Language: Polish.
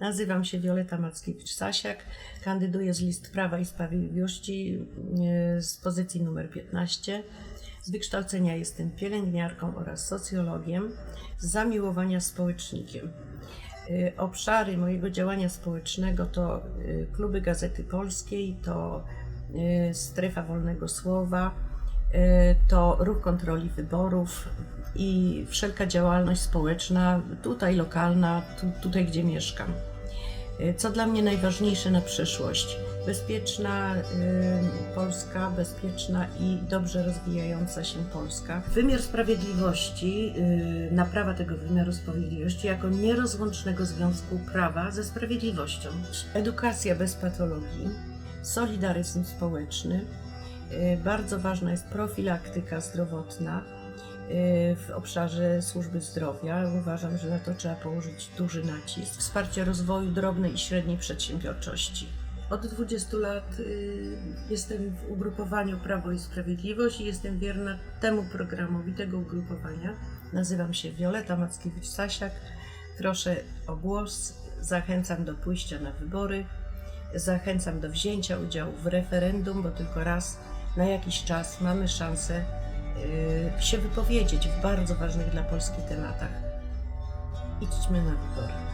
Nazywam się Wioleta Mackiewicz-Sasiak, kandyduję z list Prawa i Sprawiedliwości e, z pozycji numer 15. Z wykształcenia jestem pielęgniarką oraz socjologiem, z zamiłowania społecznikiem. E, Obszary mojego działania społecznego to e, kluby Gazety Polskiej, to strefa wolnego słowa, to ruch kontroli wyborów i wszelka działalność społeczna, tutaj lokalna, tu, tutaj gdzie mieszkam. E, Co dla mnie najważniejsze na przyszłość? Bezpieczna y, Polska, bezpieczna i dobrze rozwijająca się Polska. Wymiar sprawiedliwości, y, naprawa tego wymiaru sprawiedliwości jako nierozłącznego związku prawa ze sprawiedliwością. Edukacja bez patologii, solidaryzm społeczny, y, bardzo ważna jest profilaktyka zdrowotna y, w obszarze służby zdrowia. Uważam, że na to trzeba położyć duży nacisk. Wsparcie rozwoju drobnej i średniej przedsiębiorczości. Od 20 lat y, jestem w ugrupowaniu Prawo i Sprawiedliwość i jestem wierna temu programowi, tego ugrupowania. Nazywam się Wioleta Mackiewicz-Sasiak. Proszę o głos. Zachęcam do pójścia na wybory. Zachęcam do wzięcia udziału w referendum, bo tylko raz na jakiś czas mamy szansę y, się wypowiedzieć w bardzo ważnych dla Polski tematach. Idźmy na wybory.